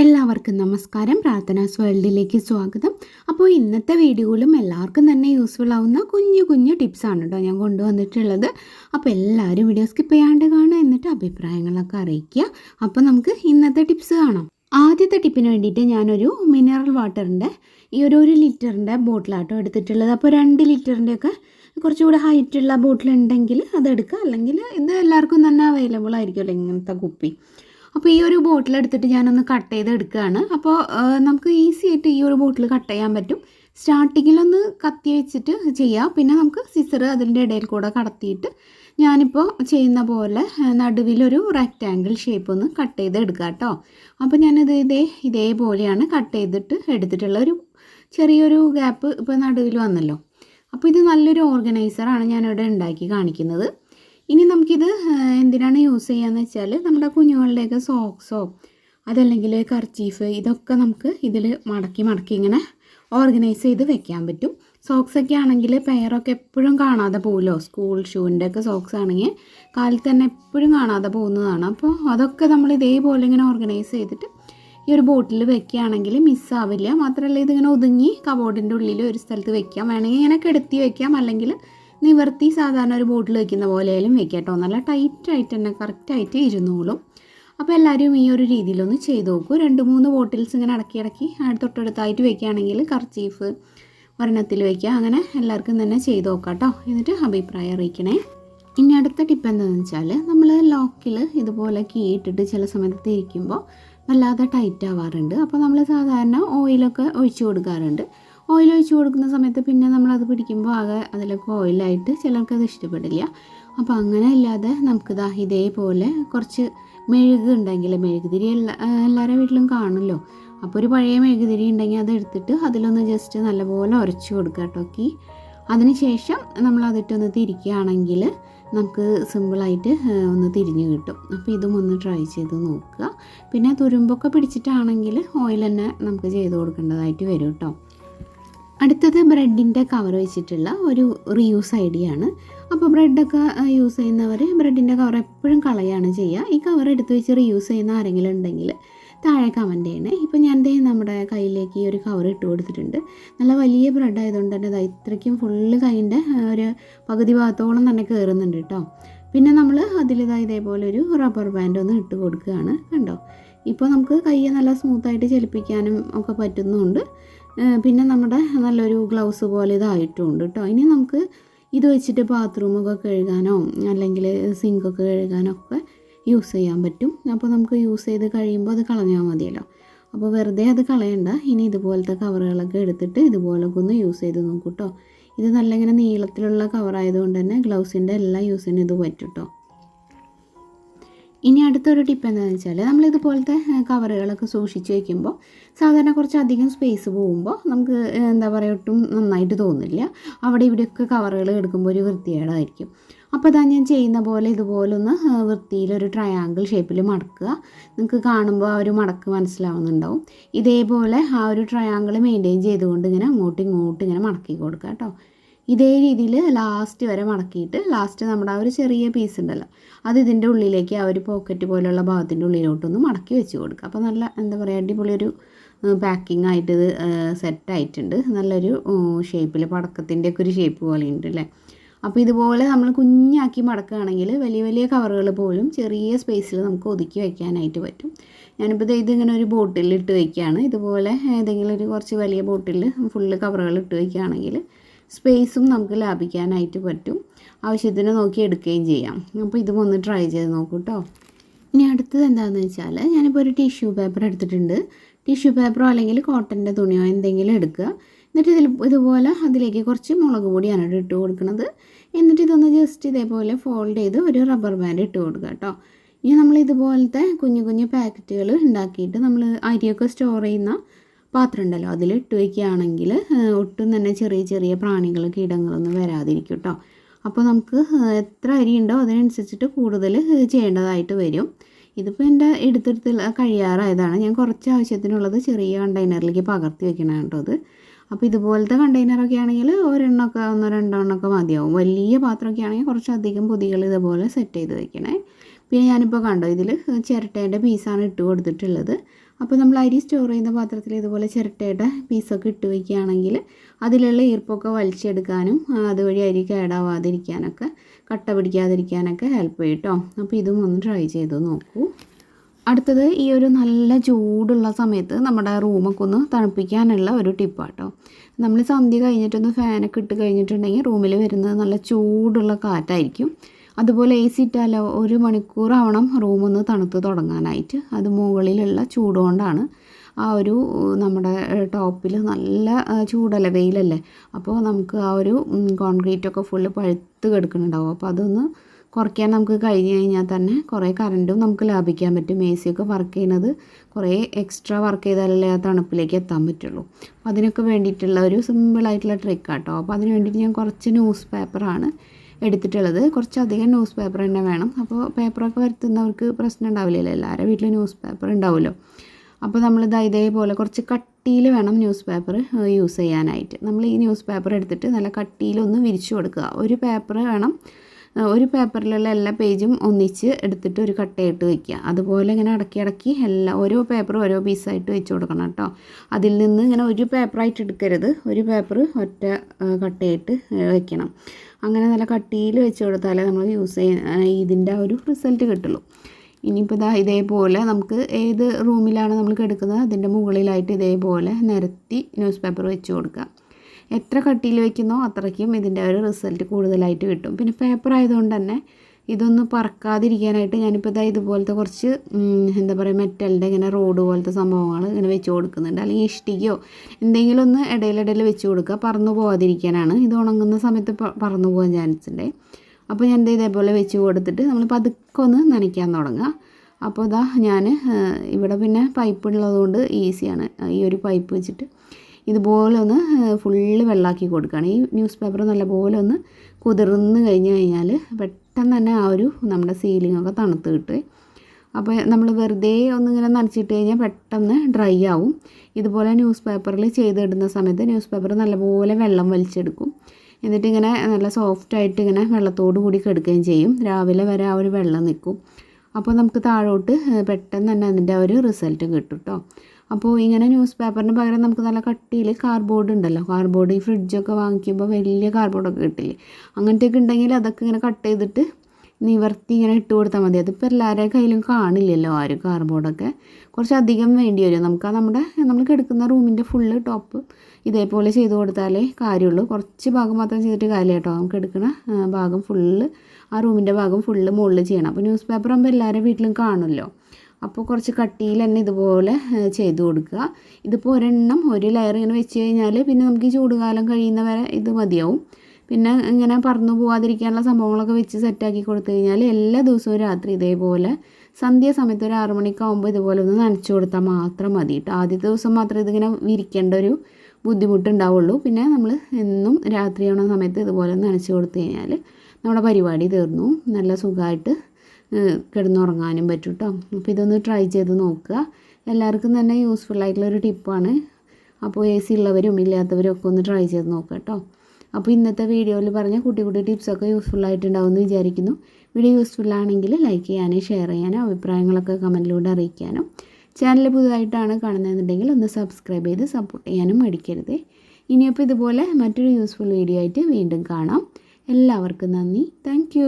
എല്ലാവർക്കും നമസ്കാരം. പ്രാർത്ഥനാസ് വേൾഡിലേക്ക് സ്വാഗതം. അപ്പോൾ ഇന്നത്തെ വീഡിയോയിലും എല്ലാവർക്കും തന്നെ യൂസ്ഫുൾ ആവുന്ന കുഞ്ഞു കുഞ്ഞു ടിപ്സാണ് കേട്ടോ ഞാൻ കൊണ്ടുവന്നിട്ടുള്ളത്. അപ്പോൾ എല്ലാവരും വീഡിയോ സ്കിപ്പ് ചെയ്യാണ്ട് കാണുക എന്നിട്ട് അഭിപ്രായങ്ങളൊക്കെ അറിയിക്കുക. അപ്പോൾ നമുക്ക് ഇന്നത്തെ ടിപ്സ് കാണാം. ആദ്യത്തെ ടിപ്പിന് വേണ്ടിയിട്ട് ഞാനൊരു മിനറൽ വാട്ടറിന്റെ ഈ ഒരു ഒരു ലിറ്ററിന്റെ ബോട്ടിലാട്ടോ എടുത്തിട്ടുള്ളത്. അപ്പോൾ രണ്ട് ലിറ്ററിന്റെയൊക്കെ കുറച്ചുകൂടെ ഹൈറ്റുള്ള ബോട്ടിൽ ഉണ്ടെങ്കിൽ അതെടുക്കുക അല്ലെങ്കിൽ ഇത് എല്ലാവർക്കും തന്നെ അവൈലബിൾ ആയിരിക്കുമല്ലോ ഇങ്ങനത്തെ കുപ്പി. അപ്പോൾ ഈ ഒരു ബോട്ടിൽ എടുത്തിട്ട് ഞാനൊന്ന് കട്ട് ചെയ്ത് എടുക്കുകയാണ് അപ്പോൾ നമുക്ക് ഈസി ആയിട്ട് ഈ ഒരു ബോട്ടിൽ കട്ട് ചെയ്യാൻ പറ്റും. സ്റ്റാർട്ടിങ്ങിലൊന്ന് കത്തി വെച്ചിട്ട് ചെയ്യാം. പിന്നെ നമുക്ക് സിസർ അതിന്റെ ഇടയിൽ കൂടെ കടത്തിയിട്ട് ഞാനിപ്പോൾ ചെയ്യുന്ന പോലെ നടുവിലൊരു റെക്റ്റാങ്കിൾ ഷേപ്പ് ഒന്ന് കട്ട് ചെയ്ത് എടുക്കുക കേട്ടോ. അപ്പോൾ ഞാനിത് ഇതേ ഇതേപോലെയാണ് കട്ട് ചെയ്തിട്ട് എടുത്തിട്ടുള്ള ഒരു ചെറിയൊരു ഗ്യാപ്പ് ഇപ്പോൾ നടുവിൽ വന്നല്ലോ. അപ്പോൾ ഇത് നല്ലൊരു ഓർഗനൈസറാണ് ഞാനിവിടെ ഉണ്ടാക്കി കാണിക്കുന്നത്. ഇനി നമുക്കിത് എന്തിനാണ് യൂസ് ചെയ്യാന്ന് വെച്ചാൽ നമ്മുടെ കുഞ്ഞുങ്ങളുടെയൊക്കെ സോക്സോ അതല്ലെങ്കിൽ കർച്ചീഫ് ഇതൊക്കെ നമുക്ക് ഇതിൽ മടക്കി മടക്കി ഇങ്ങനെ ഓർഗനൈസ് ചെയ്ത് വെക്കാൻ പറ്റും. സോക്സൊക്കെ ആണെങ്കിൽ പെയറൊക്കെ എപ്പോഴും കാണാതെ പോകുമല്ലോ സ്കൂൾ ഷൂവിന്റെ ഒക്കെ സോക്സ് ആണെങ്കിൽ കാലിൽ തന്നെ എപ്പോഴും കാണാതെ പോകുന്നതാണ്. അപ്പോൾ അതൊക്കെ നമ്മൾ ഇതേപോലെ ഇങ്ങനെ ഓർഗനൈസ് ചെയ്തിട്ട് ഈ ഒരു ബോട്ടിൽ വെക്കുകയാണെങ്കിൽ മിസ്സാവില്ല മാത്രമല്ല ഇതിങ്ങനെ ഒതുങ്ങി കബോർഡിന്റെ ഉള്ളിൽ ഒരു സ്ഥലത്ത് വെക്കാം. വേണമെങ്കിൽ ഇങ്ങനെ കെടുത്തി വെക്കാം. അല്ലെങ്കിൽ നിവർത്തി സാധാരണ ഒരു ബോട്ടിൽ വെക്കുന്ന പോലെയാലും വെക്കാം കേട്ടോ. നല്ല ടൈറ്റായിട്ട് തന്നെ കറക്റ്റായിട്ട് ഇരുന്നോളും. അപ്പോൾ എല്ലാവരും ഈ ഒരു രീതിയിലൊന്ന് ചെയ്ത് നോക്കൂ. രണ്ട് മൂന്ന് ബോട്ടിൽസ് ഇങ്ങനെ അടക്കി ഇടക്കി തൊട്ടടുത്തായിട്ട് വെക്കുകയാണെങ്കിൽ കർച്ചീഫ് ഒരെണ്ണത്തിൽ വെക്കുക. അങ്ങനെ എല്ലാവർക്കും തന്നെ ചെയ്ത് നോക്കാം കേട്ടോ. എന്നിട്ട് അഭിപ്രായം അറിയിക്കണേ. ഇനി അടുത്ത ടിപ്പ് എന്താണെന്ന് വെച്ചാൽ നമ്മൾ ലോക്കിൽ ഇതുപോലെ കീ ഇട്ടിട്ട് ചില സമയത്ത് തിരിക്കുമ്പോൾ വല്ലാതെ ടൈറ്റ് ആവാറുണ്ട്. അപ്പോൾ നമ്മൾ സാധാരണ ഓയിലൊക്കെ ഒഴിച്ചു കൊടുക്കാറുണ്ട്. ഓയിൽ ഒഴിച്ച് കൊടുക്കുന്ന സമയത്ത് പിന്നെ നമ്മളത് പിടിക്കുമ്പോൾ ആകെ അതിലൊക്കെ ഓയിലായിട്ട് ചിലർക്കത് ഇഷ്ടപ്പെടില്ല. അപ്പോൾ അങ്ങനെ ഇല്ലാതെ നമുക്കിതാ ഇതേപോലെ കുറച്ച് മെഴുക് ഉണ്ടെങ്കിൽ മെഴുകുതിരി എല്ലാ എല്ലാവരുടെ വീട്ടിലും കാണുമല്ലോ. അപ്പോൾ ഒരു പഴയ മെഴുകുതിരി ഉണ്ടെങ്കിൽ അത് എടുത്തിട്ട് അതിലൊന്ന് ജസ്റ്റ് നല്ലപോലെ ഉരച്ച് കൊടുക്കുക കേട്ടോ കീ. അതിനുശേഷം നമ്മൾ അതിട്ടൊന്ന് തിരിക്കുകയാണെങ്കിൽ നമുക്ക് സിമ്പിളായിട്ട് ഒന്ന് തിരിഞ്ഞ് കിട്ടും. അപ്പോൾ ഇതും ഒന്ന് ട്രൈ ചെയ്ത് നോക്കുക. പിന്നെ തുരുമ്പൊക്കെ പിടിച്ചിട്ടാണെങ്കിൽ ഓയിൽ തന്നെ നമുക്ക് ചെയ്ത് കൊടുക്കേണ്ടതായിട്ട് വരും കേട്ടോ. അടുത്തത് ബ്രെഡിന്റെ കവർ വെച്ചിട്ടുള്ള ഒരു റീയൂസ് ഐഡിയ ആണ്. അപ്പോൾ ബ്രെഡൊക്കെ യൂസ് ചെയ്യുന്നവർ ബ്രെഡിന്റെ കവർ എപ്പോഴും കളയാണ് ചെയ്യുക. ഈ കവർ എടുത്ത് വെച്ച് റീയൂസ് ചെയ്യുന്ന ആരെങ്കിലും ഉണ്ടെങ്കിൽ താഴെ കമന്റ് ചെയ്യണേ. ഇപ്പോൾ ഞാൻ ദേ നമ്മുടെ കയ്യിലേക്ക് ഈ ഒരു കവർ ഇട്ട് കൊടുത്തിട്ടുണ്ട്. നല്ല വലിയ ബ്രെഡ് ആയതുകൊണ്ട് തന്നെ ദാ ഇത്രയ്ക്കും ഫുള്ള് കൈന്റെ ഒരു പകുതി ഭാഗത്തോളം തന്നെ കയറുന്നുണ്ട് കേട്ടോ. പിന്നെ നമ്മൾ അതിലിതാ ഇതേപോലെ ഒരു റബ്ബർ ബാൻഡ് ഒന്ന് ഇട്ട് കൊടുക്കുകയാണ്. കണ്ടോ? ഇപ്പോൾ നമുക്ക് കയ്യെ നല്ല സ്മൂത്തായിട്ട് ചലിപ്പിക്കാനും ഒക്കെ പറ്റുന്നുണ്ട്. പിന്നെ നമ്മുടെ നല്ലൊരു ഗ്ലൗസ് പോലെ ഇതായിട്ടുണ്ട് കേട്ടോ ഇനി നമുക്ക് ഇത് വെച്ചിട്ട് ബാത്റൂമൊക്കെ കഴുകാനോ അല്ലെങ്കിൽ സിങ്കൊക്കെ കഴുകാനോ ഒക്കെ യൂസ് ചെയ്യാൻ പറ്റും. അപ്പോൾ നമുക്ക് യൂസ് ചെയ്ത് കഴിയുമ്പോൾ അത് കളഞ്ഞാൽ മതിയല്ലോ. അപ്പോൾ വെറുതെ അത് കളയണ്ട. ഇനി ഇതുപോലത്തെ കവറുകളൊക്കെ എടുത്തിട്ട് ഇതുപോലൊക്കെ ഒന്ന് യൂസ് ചെയ്ത് നോക്കൂ കേട്ടോ ഇത് നല്ല ഇങ്ങനെ നീളത്തിലുള്ള കവറായതുകൊണ്ട് തന്നെ ഗ്ലൗസിന്റെ എല്ലാ യൂസിനും ഇത് പറ്റും കേട്ടോ ഇനി അടുത്തൊരു ടിപ്പ് എന്താണെന്ന് വെച്ചാൽ നമ്മൾ ഇതുപോലത്തെ കവറുകളൊക്കെ സൂക്ഷിച്ച് വയ്ക്കുമ്പോൾ സാധാരണ കുറച്ച് അധികം സ്പേസ് പോകുമ്പോൾ നമുക്ക് എന്താ പറയുക ഒട്ടും നന്നായിട്ട് തോന്നില്ല. അവിടെ ഇവിടെയൊക്കെ കവറുകൾ എടുക്കുമ്പോൾ ഒരു വൃത്തികേടായിരിക്കും. അപ്പോൾ അതാ ഞാൻ ചെയ്യുന്ന പോലെ ഇതുപോലൊന്ന് ഒരു വൃത്തിയിലൊരു ട്രയാങ്കിൾ ഷേപ്പിൽ മടക്കുക. നിങ്ങൾക്ക് കാണുമ്പോൾ ആ ഒരു മടക്ക് മനസ്സിലാവുന്നുണ്ടാവും. ഇതേപോലെ ആ ഒരു ട്രയാങ്കിൾ മെയിന്റെയിൻ ചെയ്തുകൊണ്ട് ഇങ്ങനെ അങ്ങോട്ടും ഇങ്ങോട്ടും ഇങ്ങനെ മടക്കി കൊടുക്കുക കേട്ടോ. ഇതേ രീതിയിൽ ലാസ്റ്റ് വരെ മടക്കിയിട്ട് ലാസ്റ്റ് നമ്മുടെ ആ ഒരു ചെറിയ പീസ് ഉണ്ടല്ലോ. അത് ഇതിന്റെ ഉള്ളിലേക്ക് ആ ഒരു പോക്കറ്റ് പോലുള്ള ഭാഗത്തിന്റെ ഉള്ളിലോട്ടൊന്ന് മടക്കി വെച്ച് കൊടുക്കുക. അപ്പോൾ നല്ല എന്താ പറയുക അടിപൊളി ഒരു പാക്കിംഗ് ആയിട്ട് ഇത് സെറ്റ് ആയിട്ടുണ്ട്. നല്ലൊരു ഷേപ്പിൽ പടക്കത്തിന്റെ ഒക്കെ ഒരു ഷേപ്പ് പോലെ ഉണ്ട് അല്ലേ? അപ്പോൾ ഇതുപോലെ നമ്മൾ കുഞ്ഞാക്കി മടക്കുകയാണെങ്കിൽ വലിയ വലിയ കവറുകൾ പോലും ചെറിയ സ്പേസിൽ നമുക്ക് ഒതുക്കി വയ്ക്കാനായിട്ട് പറ്റും. ഞാനിപ്പോൾ ഇതിങ്ങനെ ഒരു ബോട്ടിലിട്ട് വയ്ക്കുകയാണ് ഇതുപോലെ ഏതെങ്കിലും ഒരു കുറച്ച് വലിയ ബോട്ടിൽ ഫുള്ള് കവറുകൾ ഇട്ട് വയ്ക്കുകയാണെങ്കിൽ സ്പേസും നമുക്ക് ലാഭിക്കാനായിട്ട് പറ്റും. ആവശ്യത്തിന് നോക്കി എടുക്കുകയും ചെയ്യാം. അപ്പോൾ ഇതും ഒന്ന് ട്രൈ ചെയ്ത് നോക്കൂ കേട്ടോ ഇനി അടുത്തത് എന്താണെന്ന് വെച്ചാൽ ഞാനിപ്പോൾ ഒരു ടിഷ്യൂ പേപ്പർ എടുത്തിട്ടുണ്ട്. ടിഷ്യൂ പേപ്പറോ അല്ലെങ്കിൽ കോട്ടന്റെ തുണിയോ എന്തെങ്കിലും എടുക്കുക. എന്നിട്ട് ഇതിൽ ഇതുപോലെ അതിലേക്ക് കുറച്ച് മുളക് പൊടിയാണ് ഇട്ട് കൊടുക്കുന്നത്. എന്നിട്ട് ഇതൊന്ന് ജസ്റ്റ് ഇതേപോലെ ഫോൾഡ് ചെയ്ത് ഒരു റബ്ബർ ബാൻഡ് ഇട്ട് കൊടുക്കുക കേട്ടോ ഇനി നമ്മൾ ഇതുപോലത്തെ കുഞ്ഞു കുഞ്ഞു പാക്കറ്റുകൾ ഉണ്ടാക്കിയിട്ട് നമ്മൾ അരിയൊക്കെ സ്റ്റോർ ചെയ്യുന്ന പാത്രം ഉണ്ടല്ലോ അതിൽ ഇട്ട് വയ്ക്കുകയാണെങ്കിൽ ഒട്ടും തന്നെ ചെറിയ ചെറിയ പ്രാണികൾ കീടങ്ങളൊന്നും വരാതിരിക്കും കേട്ടോ അപ്പോൾ നമുക്ക് എത്ര അരി ഉണ്ടോ അതിനനുസരിച്ചിട്ട് കൂടുതൽ ചെയ്യേണ്ടതായിട്ട് വരും. ഇതിപ്പോൾ എന്റെ എടുത്തെടുത്ത് കഴിയാറായതാണ്. ഞാൻ കുറച്ച് ആവശ്യത്തിനുള്ളത് ചെറിയ കണ്ടെയ്നറിലേക്ക് പകർത്തി വെക്കണം കേട്ടോ അത് അപ്പോൾ ഇതുപോലത്തെ കണ്ടെയ്നറൊക്കെ ആണെങ്കിൽ ഒരെണ്ണമൊക്കെ ഒന്നോ രണ്ടോ എണ്ണമൊക്കെ മതിയാവും. വലിയ പാത്രമൊക്കെ ആണെങ്കിൽ കുറച്ചധികം പൊതികൾ ഇതുപോലെ സെറ്റ് ചെയ്ത് വെക്കണേ പിന്നെ ഞാനിപ്പോൾ കണ്ടോ ഇതിൽ ചിരട്ടേന്റെ പീസാണ് ഇട്ട് കൊടുത്തിട്ടുള്ളത്. അപ്പോൾ നമ്മൾ അരി സ്റ്റോർ ചെയ്യുന്ന പാത്രത്തിൽ ഇതുപോലെ ചിരട്ടയുടെ പീസൊക്കെ ഇട്ട് വയ്ക്കുകയാണെങ്കിൽ അതിലുള്ള ഈർപ്പൊക്കെ വലിച്ചെടുക്കാനും അതുവഴി അരി കേടാവാതിരിക്കാനൊക്കെ കട്ട പിടിക്കാതിരിക്കാനൊക്കെ ഹെൽപ്പ് ചെയ്യും കേട്ടോ അപ്പോൾ ഇതും ഒന്ന് ട്രൈ ചെയ്ത് നോക്കൂ. അടുത്തത് ഈ ഒരു നല്ല ചൂടുള്ള സമയത്ത് നമ്മുടെ റൂമൊക്കെ ഒന്ന് തണുപ്പിക്കാനുള്ള ഒരു ടിപ്പാട്ടോ നമ്മൾ സന്ധ്യ കഴിഞ്ഞിട്ടൊന്ന് ഫാനൊക്കെ ഇട്ട് കഴിഞ്ഞിട്ടുണ്ടെങ്കിൽ റൂമിൽ വരുന്നത് നല്ല ചൂടുള്ള കാറ്റായിരിക്കും. അതുപോലെ എ സി ഇട്ടാൽ ഒരു മണിക്കൂറാവണം റൂമൊന്ന് തണുത്ത് തുടങ്ങാനായിട്ട്. അത് മുകളിലുള്ള ചൂട് കൊണ്ടാണ്. ആ ഒരു നമ്മുടെ ടോപ്പിൽ നല്ല ചൂടല്ല വെയിലല്ലേ? അപ്പോൾ നമുക്ക് ആ ഒരു കോൺക്രീറ്റൊക്കെ ഫുള്ള് പഴുത്ത് കിടക്കുന്നുണ്ടാവും. അപ്പോൾ അതൊന്ന് കുറയ്ക്കാൻ നമുക്ക് കഴിഞ്ഞ് കഴിഞ്ഞാൽ തന്നെ കുറേ കറണ്ടും നമുക്ക് ലാഭിക്കാൻ പറ്റും. എ സി ഒക്കെ വർക്ക് ചെയ്യുന്നത് കുറേ എക്സ്ട്രാ വർക്ക് ചെയ്താലല്ലേ ആ തണുപ്പിലേക്ക് എത്താൻ പറ്റുള്ളൂ. അപ്പോൾ അതിനൊക്കെ വേണ്ടിയിട്ടുള്ള ഒരു സിമ്പിളായിട്ടുള്ള ട്രിക്കാട്ടോ അപ്പോൾ അതിന് വേണ്ടിയിട്ട് ഞാൻ കുറച്ച് ന്യൂസ് പേപ്പറാണ് എടുത്തിട്ടുള്ളത്. കുറച്ചധികം ന്യൂസ് പേപ്പർ തന്നെ വേണം. അപ്പോൾ പേപ്പറൊക്കെ വരുത്തുന്നവർക്ക് പ്രശ്നം ഉണ്ടാവില്ലല്ലോ. എല്ലാവരുടെ വീട്ടിൽ ന്യൂസ് പേപ്പർ ഉണ്ടാവുമല്ലോ. അപ്പോൾ നമ്മളിത് ഇതേപോലെ കുറച്ച് കട്ടിയിൽ വേണം ന്യൂസ് പേപ്പർ യൂസ് ചെയ്യാനായിട്ട്. നമ്മൾ ഈ ന്യൂസ് പേപ്പർ എടുത്തിട്ട് നല്ല കട്ടിയിലൊന്ന് വിരിച്ചു കൊടുക്കുക. ഒരു പേപ്പർ വേണം ഒരു പേപ്പറിലുള്ള എല്ലാ പേജും ഒന്നിച്ച് എടുത്തിട്ട് ഒരു കട്ടയിട്ട് വയ്ക്കുക അതുപോലെ ഇങ്ങനെ അടക്കി അടക്കി എല്ലാ ഓരോ പേപ്പറും ഓരോ പീസായിട്ട് വെച്ച് കൊടുക്കണം കേട്ടോ. അതിൽ നിന്ന് ഇങ്ങനെ ഒരു പേപ്പറായിട്ട് എടുക്കരുത്. ഒരു പേപ്പർ ഒറ്റ കട്ടയിട്ട് വെക്കണം. അങ്ങനെ നല്ല കട്ടിയിൽ വെച്ച് കൊടുത്താലേ നമ്മൾ യൂസ് ചെയ്യുന്ന ഇതിന്റെ ഒരു റിസൾട്ട് കിട്ടുള്ളൂ. ഇനിയിപ്പോൾ ഇതാ ഇതേപോലെ നമുക്ക് ഏത് റൂമിലാണ് നമ്മൾ കിടക്കുന്നത്? അതിന്റെ മുകളിലായിട്ട് ഇതേപോലെ നിരത്തി ന്യൂസ് പേപ്പർ വെച്ച് കൊടുക്കുക. എത്ര കട്ടിയിൽ വയ്ക്കുന്നോ അത്രയ്ക്കും ഇതിന്റെ ഒരു റിസൾട്ട് കൂടുതലായിട്ട് കിട്ടും. പിന്നെ പേപ്പർ ആയതുകൊണ്ട് തന്നെ ഇതൊന്ന് പറക്കാതിരിക്കാനായിട്ട് ഞാനിപ്പോൾ ഇതാ ഇതുപോലത്തെ കുറച്ച് എന്താ പറയുക മെറ്റലിന്റെ ഇങ്ങനെ റോഡ് പോലത്തെ സംഭവങ്ങൾ ഇങ്ങനെ വെച്ച് കൊടുക്കുന്നുണ്ട്. അല്ലെങ്കിൽ ഇഷ്ടികയോ എന്തെങ്കിലും ഒന്ന് ഇടയിലിടയിൽ വെച്ച് കൊടുക്കുക. പറന്നു പോകാതിരിക്കാനാണ് ഇത് ഉണങ്ങുന്ന സമയത്ത് പറന്നു പോകാൻ ചാൻസ് ഉണ്ട് അപ്പോൾ ഞാൻ ഇതേപോലെ വെച്ച് കൊടുത്തിട്ട് നമ്മൾ പതുക്കെ ഒന്ന് നനയ്ക്കാൻ തുടങ്ങുക അപ്പോൾ ഇതാ ഞാൻ ഇവിടെ പിന്നെ പൈപ്പ് ഉള്ളതുകൊണ്ട് ഈസിയാണ് ഈ ഒരു പൈപ്പ് വെച്ചിട്ട് ഇതുപോലെ ഒന്ന് ഫുള്ള് വെള്ളാക്കി കൊടുക്കുകയാണ് ഈ ന്യൂസ് പേപ്പർ നല്ലപോലെ ഒന്ന് കുതിർന്ന് കഴിഞ്ഞ് കഴിഞ്ഞാൽ പെട്ടെന്ന് തന്നെ ആ ഒരു നമ്മുടെ സീലിംഗ് ഒക്കെ തണുത്ത് കിട്ടും അപ്പോൾ നമ്മൾ വെറുതെ ഒന്നിങ്ങനെ നനച്ചിട്ട് കഴിഞ്ഞാൽ പെട്ടെന്ന് ഡ്രൈ ആവും. ഇതുപോലെ ന്യൂസ് പേപ്പറിൽ ചെയ്തിടുന്ന സമയത്ത് ന്യൂസ് പേപ്പർ നല്ലപോലെ വെള്ളം വലിച്ചെടുക്കും. എന്നിട്ട് ഇങ്ങനെ നല്ല സോഫ്റ്റ് ആയിട്ട് ഇങ്ങനെ വെള്ളത്തോട് കൂടി കിടക്കുകയും ചെയ്യും. രാവിലെ വരെ ആ ഒരു വെള്ളം നിൽക്കും. അപ്പോൾ നമുക്ക് താഴോട്ട് പെട്ടെന്ന് തന്നെ അതിന്റെ ഒരു റിസൾട്ട് കിട്ടും കേട്ടോ അപ്പോൾ ഇങ്ങനെ ന്യൂസ് പേപ്പറിന് പകരം നമുക്ക് നല്ല കട്ടിയിൽ കാർഡ്ബോർഡ് ഉണ്ടല്ലോ. കാർഡ്ബോർഡ് ഈ ഫ്രിഡ്ജൊക്കെ വാങ്ങിക്കുമ്പോൾ വലിയ കാർഡ്ബോർഡൊക്കെ കിട്ടില്ലേ? അങ്ങനത്തെയൊക്കെ ഉണ്ടെങ്കിൽ അതൊക്കെ ഇങ്ങനെ കട്ട് ചെയ്തിട്ട് നിവർത്തി ഇങ്ങനെ ഇട്ട് കൊടുത്താൽ മതി. അതിപ്പോൾ എല്ലാവരുടെ കയ്യിലും കാണില്ലല്ലോ ആരും ഒരു കാർഡ്ബോർഡൊക്കെ കുറച്ചധികം വേണ്ടി വരും. നമുക്ക് നമ്മുടെ നമ്മൾ കിടക്കുന്ന റൂമിന്റെ ഫുള്ള് ടോപ്പ് ഇതേപോലെ ചെയ്ത് കൊടുത്താലേ കാര്യമുള്ളൂ. കുറച്ച് ഭാഗം മാത്രം ചെയ്തിട്ട് കാര്യമില്ല കേട്ടോ. നമുക്ക് എടുക്കുന്ന ഭാഗം ഫുള്ള് ആ റൂമിന്റെ ഭാഗം ഫുള്ള് മുകളിൽ ചെയ്യണം. അപ്പോൾ ന്യൂസ് പേപ്പർ ആകുമ്പോൾ എല്ലാവരുടെ വീട്ടിലും കാണുമല്ലോ. അപ്പോൾ കുറച്ച് കട്ടിയിൽ തന്നെ ഇതുപോലെ ചെയ്ത് കൊടുക്കുക. ഇതിപ്പോൾ ഒരെണ്ണം ഒരു ലെയർ ഇങ്ങനെ വെച്ച് കഴിഞ്ഞാൽ പിന്നെ നമുക്ക് ഈ ചൂടുകാലം കഴിയുന്നവരെ ഇത് മതിയാവും. പിന്നെ ഇങ്ങനെ പറന്നു പോകാതിരിക്കാനുള്ള സംഭവങ്ങളൊക്കെ വെച്ച് സെറ്റാക്കി കൊടുത്തു കഴിഞ്ഞാൽ എല്ലാ ദിവസവും രാത്രി ഇതേപോലെ സന്ധ്യ സമയത്ത് ഒരു ആറു മണിക്കാവുമ്പോൾ ഇതുപോലെ ഒന്ന് നനച്ചു കൊടുത്താൽ മാത്രം മതി കേട്ടോ. ആദ്യത്തെ ദിവസം മാത്രമേ ഇതിങ്ങനെ വിരിക്കേണ്ട ഒരു ബുദ്ധിമുട്ടുണ്ടാവുള്ളൂ. പിന്നെ നമ്മൾ എന്നും രാത്രിയാവുന്ന സമയത്ത് ഇതുപോലെ ഒന്ന് നനച്ച് കൊടുത്തു കഴിഞ്ഞാൽ നമ്മുടെ പരിപാടി തീർന്നു. നല്ല സുഖമായിട്ട് കിടന്നുറങ്ങാനും പറ്റും കേട്ടോ അപ്പോൾ ഇതൊന്ന് ട്രൈ ചെയ്ത് നോക്കുക. എല്ലാവർക്കും തന്നെ യൂസ്ഫുൾ ആയിട്ടുള്ള ഒരു ടിപ്പാണ് അപ്പോൾ എ സി ഉള്ളവരും ഇല്ലാത്തവരും ഒക്കെ ഒന്ന് ട്രൈ ചെയ്ത് നോക്കുക കേട്ടോ അപ്പോൾ ഇന്നത്തെ വീഡിയോയിൽ പറഞ്ഞ കുട്ടി കുട്ടി ടിപ്സൊക്കെ യൂസ്ഫുൾ ആയിട്ടുണ്ടാവും എന്ന് വിചാരിക്കുന്നു. വീഡിയോ യൂസ്ഫുൾ ആണെങ്കിൽ ലൈക്ക് ചെയ്യാനും ഷെയർ ചെയ്യാനും അഭിപ്രായങ്ങളൊക്കെ കമന്റിലൂടെ അറിയിക്കാനും. ചാനൽ പുതുതായിട്ടാണ് കാണുന്നതെന്നുണ്ടെങ്കിൽ ഒന്ന് സബ്സ്ക്രൈബ് ചെയ്ത് സപ്പോർട്ട് ചെയ്യാനും മടിക്കരുത്. ഇനിയപ്പോൾ ഇതുപോലെ മറ്റൊരു യൂസ്ഫുൾ വീഡിയോ ആയിട്ട് വീണ്ടും കാണാം. എല്ലാവർക്കും നന്ദി. താങ്ക്